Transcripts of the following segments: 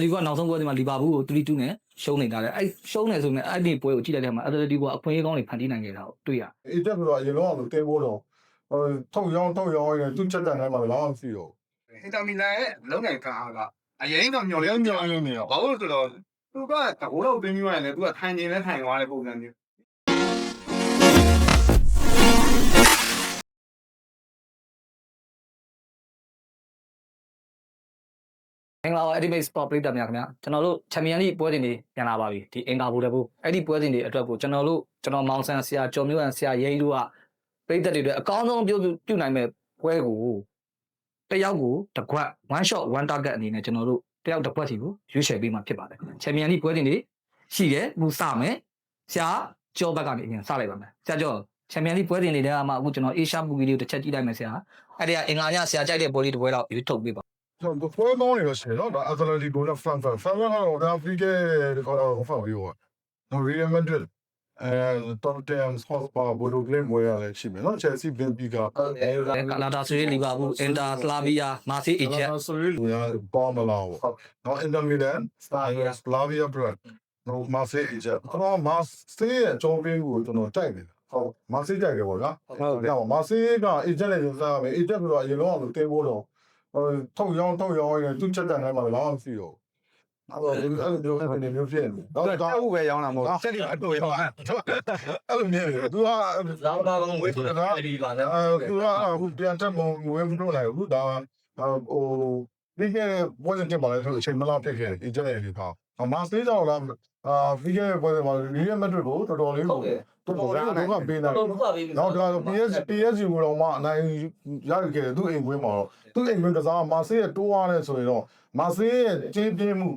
လီကနောက်ဆုံးပွဲဒီမှာလီဗာပူးကို3-2နဲ့ရှုံးနေတာလေအဲ့ရှုံးနေဆိုရင်အဲ့ဒီပွဲကိုကြည့်လိုက်တဲ့မှာအက်တလက်တီကိုအခွင့်အရေးကောင်းတွေဖန်တီးနိုင်ခဲ့တာကိုတွေ့ရအေးတက်ပြီးတော့အရင်တော့တင်းဖို့တော့ဟိုထုတ်ရောင်းထုတ်ရောင်းရသူချက်တန်တိုင်းမှာလောင်းစီရောအင်တာမီလန်ရဲ့လုံးနိုင်ခံအားကအရင်တော့မျော်လင့်မျော်လင့်နေရောဘာလို့လဲဆိုတော့သူကတကူတော့တင်းပြီးရတယ်သူကထိုင်နေလဲထိုင်သွားတဲ့ပုံစံမျိုး မင်္ဂလာပါ Ultimate Sport ပရိသတ်များခင်ဗျာကျွန်တော်တို့ Champion League ပွဲစဉ်တွေပြန်လာပါပြီဒီအင်ကာဘူတဘူအဲ့ဒီပွဲစဉ်တွေအတွက်ကိုကျွန်တော်တို့ကျွန်တော်မောင်ဆန်ဆရာကျော်မျိုးဟန်ဆရာရိန်းတို့ကပရိသတ်တွေအတွက်အကောင်းဆုံးပြုပြုနိုင်မဲ့ပွဲကိုတယောက်ကိုတစ်ခွက် one shot one target အနေနဲ့ကျွန်တော်တို့တယောက်တစ်ခွက်စီကိုရွေးချယ်ပေးမှဖြစ်ပါတယ် Champion League ပွဲစဉ်တွေရှိတယ်အခုစမယ်ဆရာကျော်ဘက်ကနေအရင်စလိုက်ပါမယ်ဆရာကျော် Champion League ပွဲစဉ်တွေထဲမှာအခုကျွန်တော် Asia Book လေးကိုတစ်ချက်ကြည့်လိုက်မယ်ဆရာအဲ့ဒီကအင်္ဂါညဆရာကြိုက်တဲ့ပွဲလေးတစ်ပွဲတော့ရွေးထုတ်ပေးပါ ကျွန်တော်ပွဲကောင်းနေလို့ရှိရင်တော့ဒါအက်တလက်တီကိုနဲ့ဖရန့်ဖရန့်ဖရန့်ကတော့ဒါဖရီကဲကတော့ဖာရီယောနော်ရီယယ်မက်ဒရစ်အဲတော်တမ်ဆော့ပါဘိုလိုဂလင်းဝယ်ရလဲရှိမယ်နော်ချယ်ဆီဘင်ပီကကာလာတာဆွေးလီဗာပူးအင်တာစလာဗီယာမာစီအီဂျက်ဆိုရီလူရပေါ်မလာဘူးနော်အင်တာမီလန်စတာယာစလာဗီယာဘရက်နော်မာဆေအီဂျက်တော့မာဆေရဲ့အကြောင်းပေးကိုကျွန်တော်တိုက်တယ်ဟုတ်မာဆေကြိုက်တယ်ပေါ့ဗျာဟုတ်ကဲ့မာဆေးကအေဂျင့်နဲ့ယူစားမယ်အေဂျင့်ပြီးတော့အရင်တော့တင်းဖို့တော့ ဟိုထုတ်ရောင်းထုတ်ရောင်းရသူချက်တန်တိုင်းမှာလောင်းစီရောအဲ့တော့အဲ့လိုမျိုးအဲ့လိုမျိုးဖြစ်နေတော့တော့တော့တောက်ပဲရောင်းတာမဟုတ်စက်ဒီအတူရောင်းအဲ့လိုမျိုးသူကလောင်းတာကောင်းဝေးဆိုတာဒီပါနဲ့အဲသူကအခုပြန်တက်မငွေမထုတ်နိုင်ဘူးဒါဟိုဒီကဘောဇင်တင်ပါလေဆိုအချိန်မလောက်ဖြစ်ခဲ့အေဂျင့်ရဲ့ဒီကောင် မာဆေးကြောင့်လားအာဒီကဘောဇင်မှာရီယယ်မက်ဒရစ်ကိုတော်တော်လေးဟုတ်တယ်တော်တော်လေးတော့ပေးနေတော့ဘုရားပေးနောက်တော့ PS PS ကိုတော့မှအနိုင်ရခဲ့တယ်သူအိမ်ကွင်းမှာတော့သူအိမ်ကွင်းကစားမာဆေးရဲ့တိုးရတဲ့ဆိုရင်တော့မာဆေးရဲ့ကြေးပြင်းမှု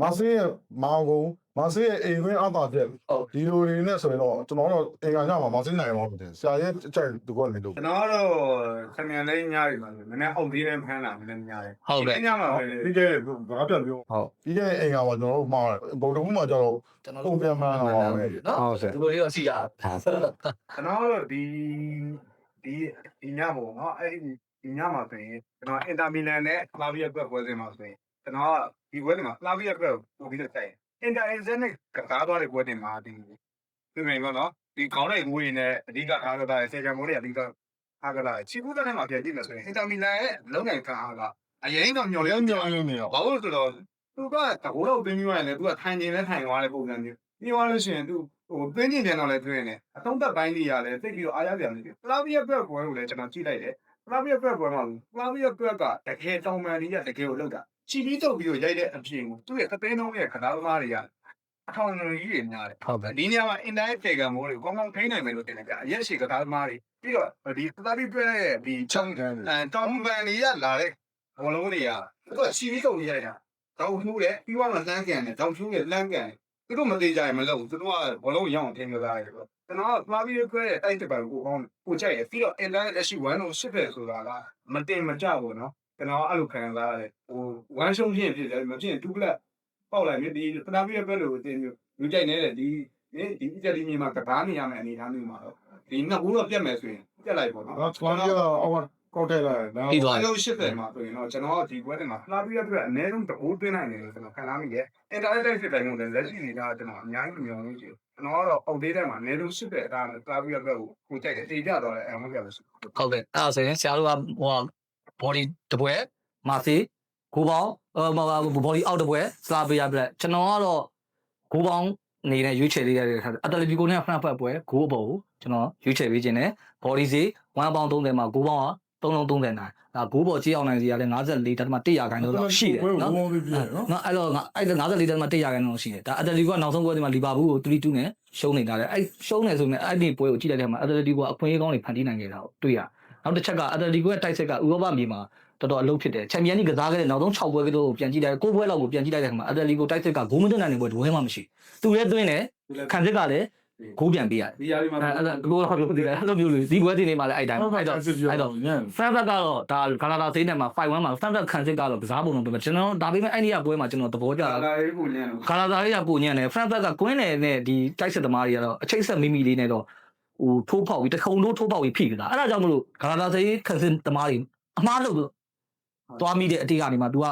မာဆေးရဲ့မောင်ကုန် မာဆေးရဲ့အိမ်ကွင်းအသာပြက်ဟုတ်ဒီလိုတွေနဲ့ဆိုရင်တော့ကျွန်တော်တို့အင်္ဂါညမှာမာဆေးနိုင်မှာမဟုတ်ဘူးဆရာရဲ့အကြိုက်သူကနေလို့ကျွန်တော်ကတော့ဆမြန်လေးညရီပါဆိုနည်းနည်းအောက်သေးတယ်ဖမ်းလာနည်းနည်းညရီဟုတ်တယ်ညမှာပဲဒီကဲဘာပြပြောဟုတ်ဒီကအင်္ဂါမှာကျွန်တော်တို့မှာဘုံတခုမှကျတော့ကျွန်တော်ပုံပြန်မှန်းတော့ပါပဲနော်ဟုတ်ဆယ်ဒီလိုလေးတော့စီရကျွန်တော်ကတော့ဒီဒီဒီညပေါ့နော်အဲ့ဒီဒီညမှာဆိုရင်ကျွန်တော်အင်တာမီလန်နဲ့ဖလာဗီယာကွက်ပွဲစဉ်မှာဆိုရင်ကျွန်တော်ကဒီပွဲစဉ်မှာဖလာဗီယာကွက်ကိုပို့ပြီးတော့တိုက် အင်တာအင်ဇက်နဲ့ကစားသွားတဲ့ပွဲတင်မှာဒီဒီမိပေါ့နော်ဒီကောင်းတဲ့ငွေနဲ့အဓိကအားကစားတဲ့စေချာမိုးတွေအဓိကအားကစားချီပူတဲ့မှာပြန်ကြည့်မယ်ဆိုရင်အင်တာမီလန်ရဲ့လုံးနိုင်ခံအားကအရင်တော့မျော်လင့်မျော်လင့်နေရောဘာလို့လဲဆိုတော့သူကတကူတော့တင်းပြီးရတယ်သူကထိုင်နေလဲထိုင်သွားတဲ့ပုံစံမျိုးပြီးသွားလို့ရှိရင်သူဟိုသွင်းကျင်ပြန်တော့လဲသွင်းနေအသုံးသက်ပိုင်းလေးရလဲသိပြီးတော့အားရပြန်နေတယ်ဖလာဗီယာဘက်ပွဲကိုလည်းကျွန်တော်ကြည့်လိုက်တယ်ဖလာဗီယာဘက်ပွဲမှာဖလာဗီယာဘက်ကတကယ်တောင်းပန်လေးရတကယ်ကိုလောက်တာ 基本都没有在这附近我都没他在这我弄过看到了吗你呀看我们的语音聊天好吧你要么你来这个我的光光平台没有给的看也许可他的毛利比如说我的意思他比别人比成天的他们班的呀哪里我老力呀这个是一个我的家人都努的都努力在没有这个我我努力在没有这个我我努力在没有这个我我努力在没有这个我我努力在没有这我我努力在我努在这个我们国家也非常简单的事情完了我现在没有这个 ကျွန်တော်အဲ့လိုခံစားရတယ်ဟို1ရှုံးဖြစ်ဖြစ်တယ်မဖြစ်2ပလက်ပေါက်လိုက်မြဒီဖလာဗီဘက်လို့တင်မျိုးလူကြိုက်နေတဲ့ဒီဒီဒီအကြိမ်မြေမှာကဘာနေရမယ်အနေထားမျိုးမှာတော့ဒီနှစ်ဘူးတော့ပြတ်မယ်ဆိုရင်ပြတ်လိုက်ပေါ့နော်တော့ဖလာရီယာအော်ကောက်တယ်လားနော်ပြီးသွားအဲ့ပြီလိုရှစ်တယ်မှာဆိုရင်တော့ကျွန်တော်ဒီပွဲတင်မှာဖလာဗီအတွက်အနည်းဆုံးတပိုးသွင်းနိုင်တယ်လို့ကျွန်တော်ခံစားမိတယ်။ internet တိုက်စစ်တိုင်းကလည်းလက်ရှိနေတာကျွန်တော်အများကြီးမပြောလို့ရှိဘူး။ကျွန်တော်ကတော့အောက်ဒေးတိုင်းမှာအနည်းဆုံးရှစ်တယ်အတားနဲ့ဖလာဗီအတွက်ကိုကိုကြိုက်တယ်တေပြတော့တယ်အမှန်ပြလို့ဆိုဟုတ်တယ်အဲ့ဒါဆိုရင်ဆရာတို့ကဟို body တပွဲမာစီကိုပေါင်းဟို body out တပွဲစလာဗီယာဘလက်ကျွန်တော်ကတော့ကိုပေါင်းနေတဲ့ရွေးချယ်လေးရတဲ့ခါအတလက်တီကိုနဲ့ဖရန့်ဖက်ပွဲကိုအပေါ်ကိုကျွန်တော်ရွေးချယ်ပေးခြင်းနဲ့ body စီ1ပေါင်း30မှာကိုပေါင်းက3လုံး30နိုင်ဒါကိုပေါ်ကြီးအောင်နိုင်စီကလည်း54တတ်မှ100ခိုင်တော့လောက်ရှိတယ်နော်ဘောပြီးပြီနော်နော်အဲ့တော့ငါအဲ့ဒါ54တန်းမှာ100ခိုင်နှုန်းရှိတယ်ဒါအက်တလီကနောက်ဆုံးပွဲဒီမှာလီဗာပူးကို3-2နဲ့ရှုံးနေတာလေအဲ့ရှုံးနေဆိုရင်အဲ့ဒီပွဲကိုကြည့်လိုက်တဲ့မှာအက်တလီကအခွင့်အရေးကောင်းတွေဖန်တီးနိုင်ခဲ့တာကိုတွေ့ရ နောက်တစ်ချက်ကအက်တလီကရဲ့တိုက်ဆက်ကဥရောပမြေမှာတော်တော်အလုပ်ဖြစ်တယ်ချန်ပီယံလိကစားခဲ့တဲ့နောက်ဆုံး6ပွဲကတော့ပြန်ကြည့်လိုက်9ပွဲလောက်ကိုပြန်ကြည့်လိုက်တဲ့အခါမှာအက်တလီကိုတိုက်ဆက်ကဂိုးမသွင်းနိုင်တဲ့ပွဲတစ်ပွဲမှမရှိသူလည်းသွင်းတယ်ခံစစ်ကလည်းဂိုးပြန်ပေးရတယ်ဒီယာဒီမှာအဲ့ဒါဂိုးတော့ပြောတယ်အဲ့လိုမျိုးလေဒီပွဲတင်နေမှာလည်းအဲ့တိုင်းအဲ့အဲ့တော့တော့စစ်ပြောအဲ့တော့ညံဖန်ဖက်ကတော့ဒါကာလာတာသေးတယ်မှာ5-1မှာဖန်ဖက်ခံစစ်ကတော့ကစားပုံတော့ပြမယ်ကျွန်တော်ဒါပေမဲ့အဲ့ဒီကပွဲမှာကျွန်တော်သဘောကျတာလာရေးကိုညံ့လို့ကာလာတာလေးကပုံညံ့တယ်ဖရန့်ဘက်ကကွင်းနယ်နဲ့ဒီတိုက်စစ်သမားတွေကတော့အချိတ်ဆက်မိမိလေးနဲ့တော့ ဟိုထိုးပေါက်ပြီးတခုံထိုးထိုးပေါက်ပြီးဖိကြတာအဲ့ဒါကြောင့်မလို့ကာလာတာသေးခန့်စင်သမားတွေအမားလို့သွားမိတဲ့အတိတ်ကနေမှ तू က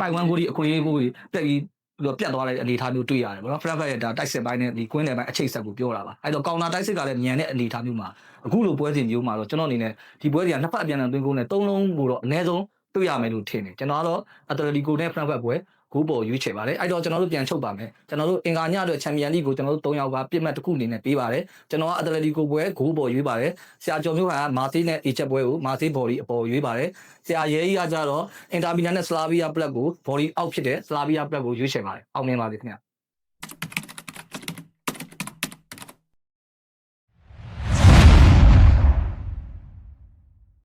ပိုင်ဝမ်ကိုဒီအခွင့်အရေးကိုပြက်ပြီးပြီးတော့ပြတ်သွားတဲ့အနေအထားမျိုးတွေ့ရတယ်ဗောနော် Frankfurt ရဲ့ဒါတိုက်စစ်ပိုင်းနဲ့ဒီကွင်းလယ်ပိုင်းအခြေဆက်ကိုပြောတာပါအဲ့တော့ကောင်တာတိုက်စစ်ကလည်းမြန်တဲ့အနေအထားမျိုးမှာအခုလိုပွဲစဉ်မျိုးမှာတော့ကျွန်တော်အနေနဲ့ဒီပွဲတွေကနှစ်ဖက်အပြန်အလှန်သွင်းကုန်နဲ့သုံးလုံးကိုတော့အနည်းဆုံးတွေ့ရမယ်လို့ထင်တယ်ကျွန်တော်ကတော့ Atletico နဲ့ Frankfurt ပွဲ ဂိုးပေါ်ရွေးချယ်ပါတယ်အဲ့တော့ကျွန်တော်တို့ပြန်ချုပ်ပါမယ်ကျွန်တော်တို့အင်္ဂါညအတွက်ချန်ပီယံလိကိုကျွန်တော်တို့၃ယောက်ကပြစ်မှတ်တစ်ခုအနေနဲ့ပေးပါတယ်ကျွန်တော်က Atletico ပွဲဂိုးပေါ်ရွေးပါတယ်ဆရာကျော်မျိုးကမာသေးနဲ့အေချက်ပွဲကိုမာသေးဘော်ဒီအပေါ်ရွေးပါတယ်ဆရာရဲကြီးကကြတော့အင်တာမီလန်နဲ့စလာဗီယာပလက်ကိုဘော်ဒီအောက်ဖြစ်တဲ့စလာဗီယာပလက်ကိုရွေးချယ်ပါတယ်အောင်မြင်ပါစေခင်ဗျ